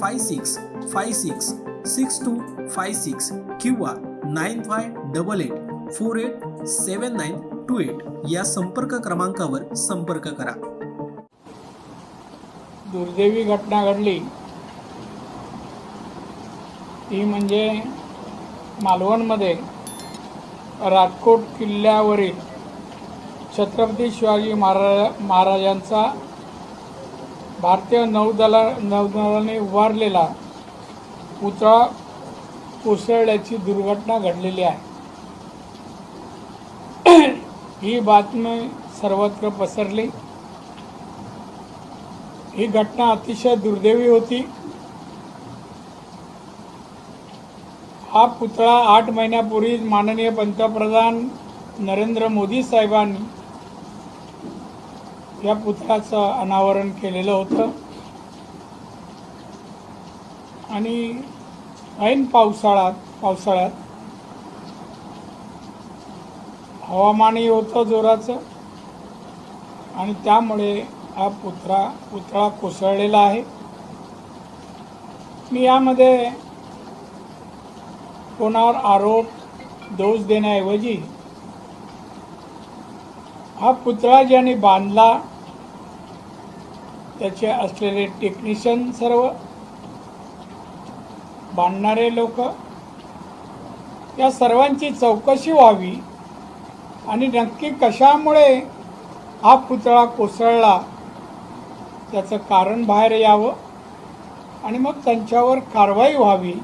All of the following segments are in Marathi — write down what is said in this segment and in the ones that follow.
five six five six six two five six किंवा nine five double eight four eight seven nine two eight या संपर्क क्रमांकावर संपर्क करा. दुर्दैवी घटना घडली. ती म्हणजे मालवणमध्ये राजकोट किल्ल्यावरील छत्रपती शिवाजी महाराज महाराजांचा भारतीय नौदला नौदलाने उभारलेला पुतळा कोसळल्याची दुर्घटना घडलेली आहे. ही बातमी सर्वत्र पसरली. ही घटना अतिशय दुर्दैवी होती. हा पुतळा आठ महिन्यापूर्वी माननीय पंतप्रधान नरेंद्र मोदी साहेबांनी या पुतळ्याचं अनावरण केलेलं होतं. आणि ऐन पावसाळ्यात पावसाळ्यात हवामानही होतं जोराचं. आणि त्यामुळे हा पुतळा पुतळा कोसळलेला आहे. मी यामध्ये कोणावर आरोप दोष देण्याऐवजी हा पुतळा ज्याने बांधला त्याचे असलेले टेक्निशियन सर्व बांधणारे लोक या सर्वांची चौकशी व्हावी आणि नक्की कशामुळे हा पुतळा कोसळला त्याचं कारण बाहेर यावं आणि मग त्यांच्यावर कारवाई व्हावी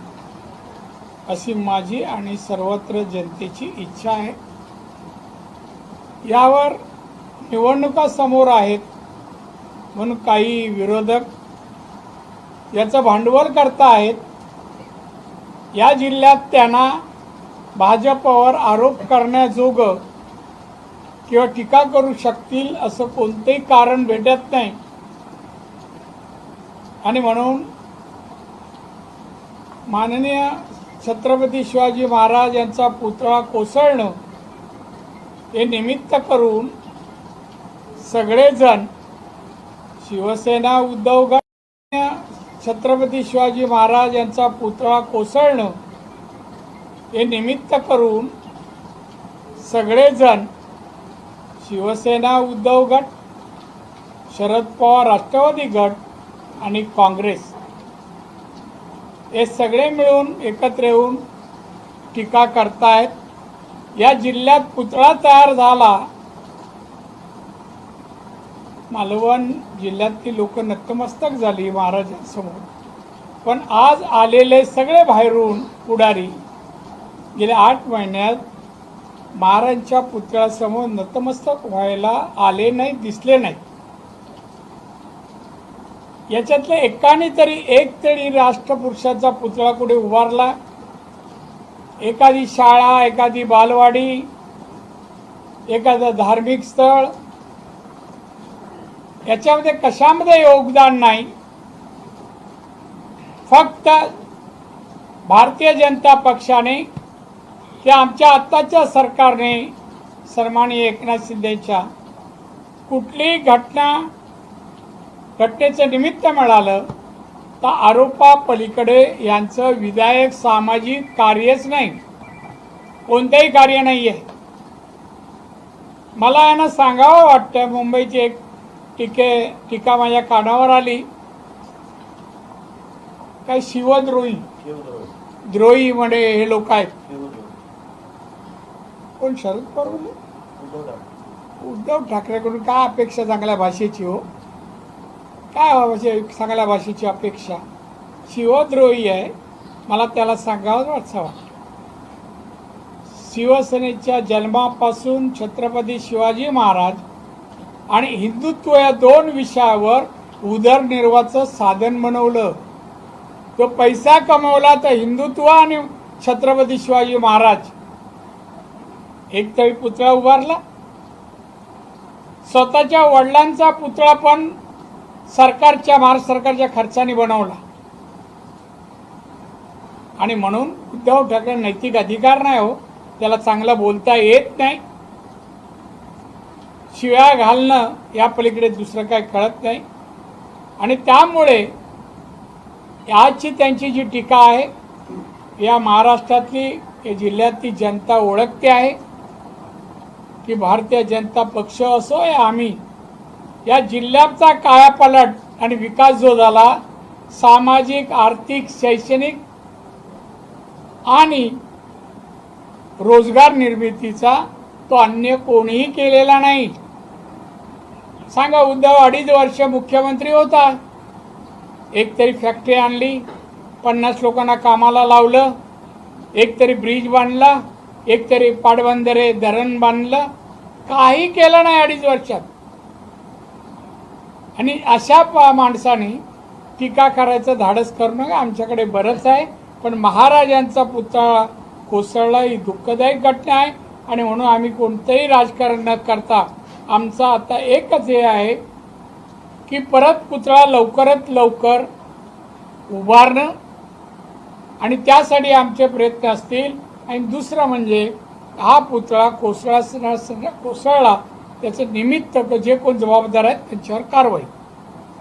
अशी माझी आणि सर्वत्र जनतेची इच्छा आहे. यावर निवडणुका समोर आहेत. म्हणून काही विरोधक याचं भांडवल करता आहेत या जिल्ह्यात त्यांना भाजपवर आरोप करण्याजोगं किंवा टीका करू शकतील असं कोणतंही कारण भेटत नाही. आणि म्हणून माननीय छत्रपती शिवाजी महाराज यांचा पुतळा कोसळणं हे निमित्त करून सगळेजण शिवसेना उद्धव गट छत्रपती शिवाजी महाराज यांचा पुतळा कोसळणं हे निमित्त करून सगळेजण शिवसेना उद्धव गट शरद पवार राष्ट्रवादी गट आणि काँग्रेस हे सगळे मिळून एकत्र येऊन टीका करतायत. या जिल्ह्यात पुतळा तयार झाला मालवण जिल्ह्यातली लोक नतमस्तक झाली महाराजांसमोर. पण आज आलेले सगळे बाहेरून पुढारी गेल्या आठ महिन्यात महाराजांच्या पुतळ्यासमोर नतमस्तक व्हायला आले नाही दिसले नाही. याच्यातल्या एकाने तरी एक तरी राष्ट्रपुरुषाचा पुतळा कुठे उभारला? एखादी शाळा एखादी बालवाडी एखादं धार्मिक स्थळ याच्यामध्ये कशामध्ये योगदान नाही? फक्त भारतीय जनता पक्षाने किंवा आमच्या आत्ताच्या सरकारने सन्मानी एकनाथ शिंदेच्या कुठलीही घटना घटनेचं निमित्त मिळालं तर आरोपा पलीकडे यांचं विधायक सामाजिक कार्यच नाही. कोणतंही कार्य नाही आहे मला यांना सांगावं वाटतं मुंबईचे एक टीके टीका माझ्या कानावर आली. काय शिवद्रोही? द्रोही म्हणे हे लोक आहेत. कोण शरद पवार उद्धव ठाकरेकडून काय अपेक्षा चांगल्या भाषेची हो? काय भाषे चांगल्या भाषेची अपेक्षा? शिवद्रोही आहे. मला त्याला सांगावं वाटतं वाटतं शिवसेनेच्या जन्मापासून छत्रपती शिवाजी महाराज आणि हिंदुत्व या दोन विषयावर उदरनिर्वाहाचं साधन बनवलं. तो पैसा कमवला तर हिंदुत्व आणि छत्रपती शिवाजी महाराज. एक तरी पुतळा उभारला. स्वतःच्या वडिलांचा पुतळा पण सरकारच्या महाराष्ट्र सरकारच्या खर्चाने बनवला. आणि म्हणून उद्धव ठाकरे नैतिक अधिकार नाही हो त्याला चांगलं बोलता येत नाही. शिव्या घालणं या पलीकडे दुसरं काय कळत नाही. आणि त्यामुळे आजची त्यांची जी टीका आहे या महाराष्ट्रातली या जिल्ह्यातली जनता ओळखते आहे की भारतीय जनता पक्ष असो या आम्ही या जिल्ह्याचा कायापालट आणि विकास जो झाला सामाजिक आर्थिक शैक्षणिक आणि रोजगार निर्मितीचा तो अन्य कोणीही केलेला नाही. सांगा उद्धव अडीच वर्ष मुख्यमंत्री होता. एक तरी फॅक्टरी आणली पन्नास लोकांना कामाला लावलं एक तरी ब्रिज बांधला एक तरी पाटबंदरे धरण बांधलं. काही केलं नाही अडीच वर्षात. आणि अशा माणसाने टीका करायचं धाडस करणं आमच्याकडे बरंच आहे पण महाराजांचा पुतळा कोसळला ही दुःखदायक घटना आहे. आणि म्हणून आम्ही कोणतंही राजकारण न करता आमचा आता एकच हे आहे की परत पुतळा लवकरात लवकर उभारणं आणि त्यासाठी आमचे प्रयत्न असतील. आणि दुसरं म्हणजे हा पुतळा कोसळा कोसळला त्याचं निमित्त जे कोण जबाबदार आहेत त्यांच्यावर कारवाई.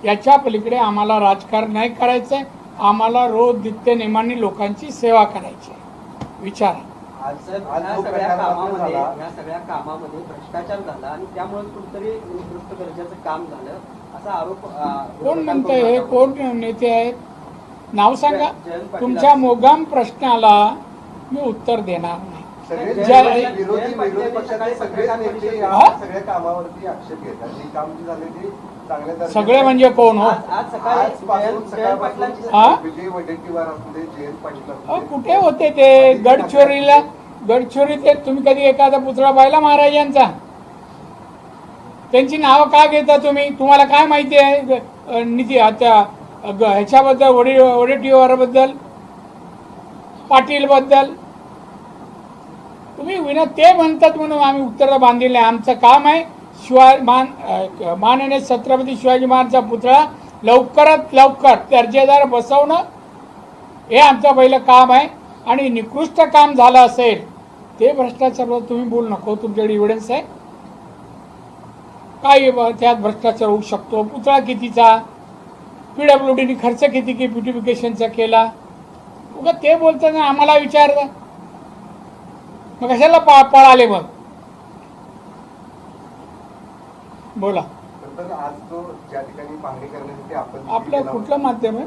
याच्या पलीकडे आम्हाला राजकारण नाही करायचं आहे आम्हाला रोज नित्य नेमाने लोकांची सेवा करायची आहे. विचारा. सगळ्या कामामध्ये सगळ्या भ्रष्टाचार झाला आणि त्यामुळे कुठतरी निकृष्ट दर्जाचं काम झालं. असा आरोप कोण म्हणतंय हे. कोण नेते आहेत? नाव सांगा. तुमच्या मोगाम प्रश्नाला मी उत्तर देणार नाही. सगळे म्हणजे कोण हो? हा? कुठे होते ते? गडचिरोलीला? गडचिरोलीत ते तुम्ही कधी एखादा पुतळा पाहिला महाराजांचा त्यांची नावं का घेता तुम्ही? तुम्हाला काय माहिती आहे? निधी ह्याच्याबद्दल वडे वडेटीवाराबद्दल पाटीलबद्दल? तुम्ही विना ते म्हणतात म्हणून आम्ही उत्तर आहे आमचं काम आहे शिवाय मान माननीय छत्रपती शिवाजी महाराजचा पुतळा लवकरात लवकर दर्जेदार बसवणं. हे आमचं पहिलं काम आहे. आणि निकृष्ट काम झालं असेल ते भ्रष्टाचाराबद्दल तुम्ही बोलू नको तुमच्याकडे इव्हिडन्स आहे. काय त्यात भ्रष्टाचार होऊ शकतो. पुतळा कितीचा? डीने खर्च किती की ब्युटिफिकेशनचा केला? उगा ते बोलताना आम्हाला विचारलं. मग कशाला पा पळाले मग? बोला. आपलं कुठलं माध्यम आहे.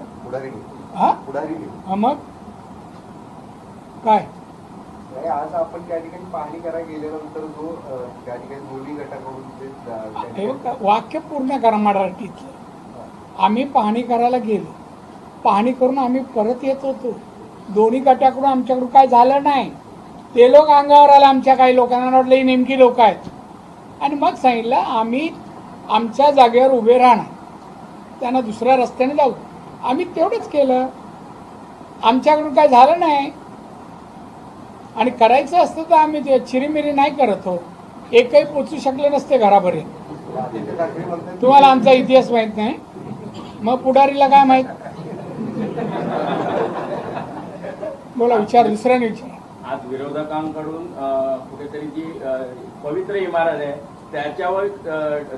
हा. हा मग? काय? आज आपण त्या ठिकाणी पाहणी करायला गेल्यानंतर जो अं, त्या ठिकाणी दोन्ही गटाकडून जे हे वाक्य पूर्ण करा मराठीतलं. आम्ही पाहणी करायला गेलो. पाहणी करून आम्ही परत येत होतो. दोन्ही गटाकडून आमच्याकडून काय झालं नाही. ते लोक अंगावर आले आमच्या काही लोकांना वाटलं ही नेमकी लोक आहेत. आणि मग सांगितलं आम्ही आमच्या जागेवर उभे राहणार. त्यांना दुसऱ्या रस्त्याने जाऊ. आम्ही तेवढंच केलं. आमच्याकडून काय झालं नाही. आणि करायचं असतं तर आम्ही ते चिरीमिरी नाही करत हो एकही पोचू शकले नसते घरापर्यंत तुम्हाला आमचा इतिहास माहीत नाही. मग पुढारीला काय माहीत? बोला विचार दुसऱ्याने विचार. आज विरोधकांकडून कुठेतरी जी पवित्र इमारत आहे त्याच्यावर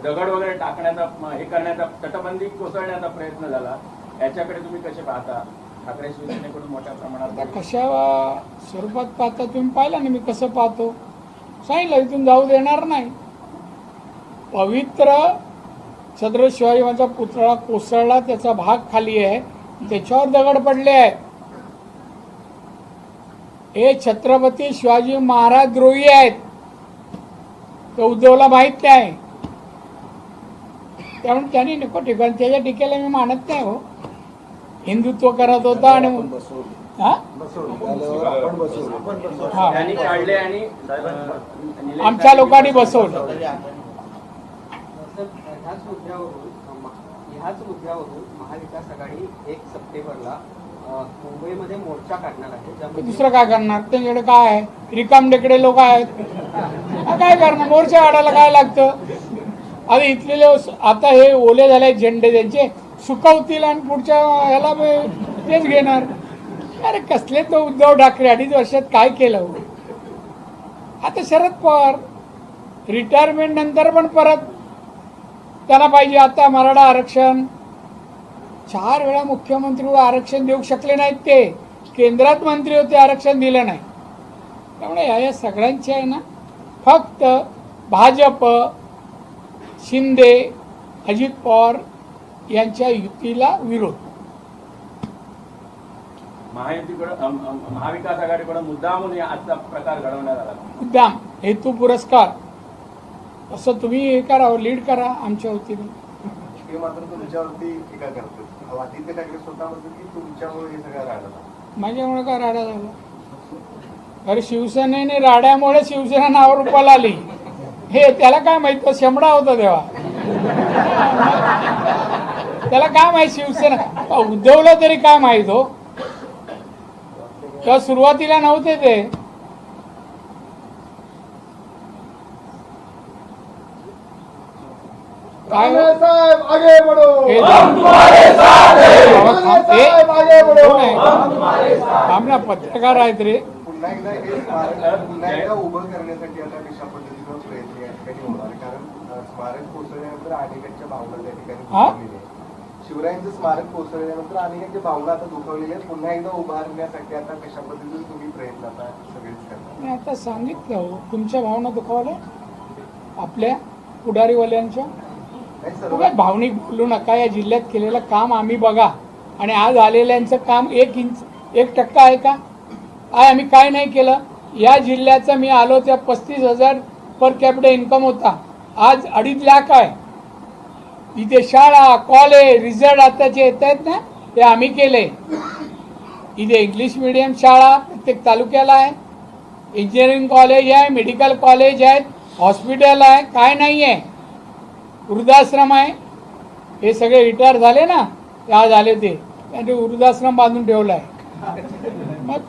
दगड वगैरे टाकण्याचा हे करण्याचा तटबंदी कोसळण्याचा प्रयत्न झाला. याच्याकडे तुम्ही कसे पाहता? ठाकरे शिवसेनेकडून मोठ्या आता प्रमाणात कशा स्वरूपात पाहता तुम्ही पाहिलं ना मी कसं पाहतो? सांगितलं इथून जाऊ देणार नाही. पवित्र छत्र शिवाजी माझा पुतळा कोसळला त्याचा भाग खाली आहे त्याच्यावर दगड पडले आहेत. हे छत्रपती शिवाजी महाराज द्रोही आहेत. ते उद्धवला माहीत नाही. त्यामुळे त्यांनी नको ठिकाण त्याच्या टीकेला मी मानत नाही हो. हिंदुत्व करत होता आणि आमच्या लोकांनी बसवलं. ह्याच मुद्द्यावरून म- ह्याच मुद्द्यावरून महाविकास आघाडी एक सप्टेंबरला मुंबईमध्ये मोर्चा काढणार आहे. दुसरं काय करणार? त्यांच्याकडे काय आहे? रिकाम टेकडे लोक आहेत. काय करणार? मोर्चा काढायला काय लागतं? आता इथले आता हे ओले झाले झेंडे त्यांचे. सुकवतील आणि पुढच्या ह्याला तेच घेणार. अरे कसले तो उद्धव ठाकरे अडीच वर्षात काय केलं हो? आता शरद पवार रिटायरमेंट नंतर पण परत त्यांना पाहिजे. आता मराठा आरक्षण. चार वेळा मुख्यमंत्री आरक्षण देऊ शकले नाहीत ते. केंद्रात मंत्री होते आरक्षण दिलं नाही. त्यामुळे या या सगळ्यांचे आहे ना फक्त भाजप शिंदे अजित पवार यांच्या युतीला विरोध. महायुतीकडं महाविकास आघाडीकडं मुद्दामून आजचा प्रकार घडवण्यात आला. मुद्दाम हेतू पुरस्कार. असं तुम्ही हे करा लीड करा आमच्या वतीने. ते मात्र तुमच्यावरती टीका करतात आदित्य ठाकरे स्वतः म्हणतात की तुमच्यामुळे हे सगळं राहिलं माझ्यामुळे काय राडा झाला? अरे शिवसेनेने राड्यामुळे शिवसेना नाव रूपाला आली. हे त्याला काय माहीत? शेमडा होता तेव्हा. त्याला काय माहीत शिवसेना? उद्धवलं तरी काय माहीत हो? तेव्हा सुरुवातीला नव्हते ते. हो? पत्रकार आहेत रे. हे उभं करण्यासाठी आता कशा पद्धतीनं प्रयत्न या ठिकाणी होणार? आहे? कारण अं, स्मारक कोसळल्यानंतर अनेकांच्या भावना त्या ठिकाणी हा? दुखावलेल्या आहेत. शिवरायांचं स्मारक कोसळल्यानंतर अनेकांच्या भावना आता दुखावलेल्या आहेत. पुन्हा एकदा उभारण्यासाठी आता कशा पद्धतीने तुम्ही प्रयत्न आता सगळेच मी आता सांगितलं हो तुमच्या भावना दुखावल्या? आपल्या पुढारीवाल्यांच्या? नाही सर्व तुम्ही भावनिक बोलू नका या जिल्ह्यात केलेलं काम आम्ही बघा. आणि आज आलेल्यांचं काम एक इंच एक टक्का आहे का? काय आम्ही काय नाही केलं? या जिल्ह्याचं मी आलो त्या पस्तीस हजार पर कॅपिटल इन्कम होता. आज अडीच लाख आहे. इथे शाळा कॉलेज रिझल्ट आताचे येत आहेत ना ते आम्ही केले. इथे इंग्लिश मिडियम शाळा प्रत्येक तालुक्याला आहे. इंजिनिअरिंग कॉलेज आहे मेडिकल कॉलेज आहेत हॉस्पिटल आहे काय नाही आहे वृद्धाश्रम आहे. हे सगळे रिटायर झाले ना त्या झाले ते. त्यांनी वृद्धाश्रम बांधून ठेवला आहे. मग